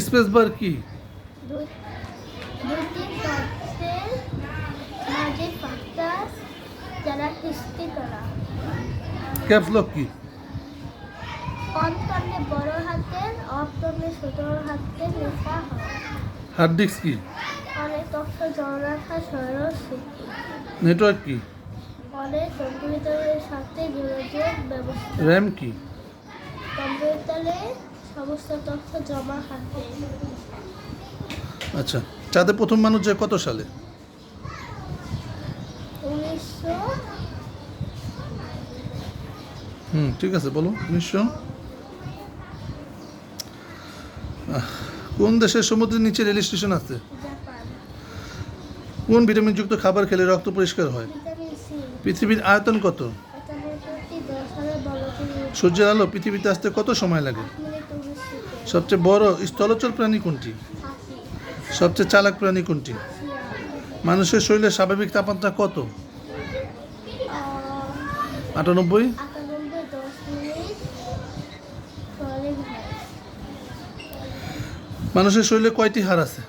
Space bar কি? করা। Caps Lock কি? বড় হাতের অন্তর্ণে ছোট হাতের লেখা হয়। হার্ড ডিস্ক কি? অনেক তথ্য জমা রাখা সরল নেটওয়ার্ক কি? অনেক কম্পিউটারের সাথে যোগাযোগ ব্যবস্থা। র্যাম কি? কম্পিউটারে সমস্ত তথ্য জমা থাকে আচ্ছা চাঁদে প্রথম মানুষ যায় কত সালে? উনিশশো হুম ঠিক আছে বলো উনিশশো। কোন দেশের সমুদ্রের নিচে রেল স্টেশন আছে? কোন ভিটামিনযুক্ত খাবার খেলে রক্ত পরিষ্কার হয়? পৃথিবীর আয়তন কত? সূর্যের আলো পৃথিবীতে আসতে কত সময় লাগে? সবচেয়ে বড় স্থলচর প্রাণী কোনটি? সবচেয়ে চালাক প্রাণী কোনটি? মানুষের শরীরে স্বাভাবিক তাপমাত্রা কত? আটানব্বই? মানুষের শরীরে কয়টি হার আছে?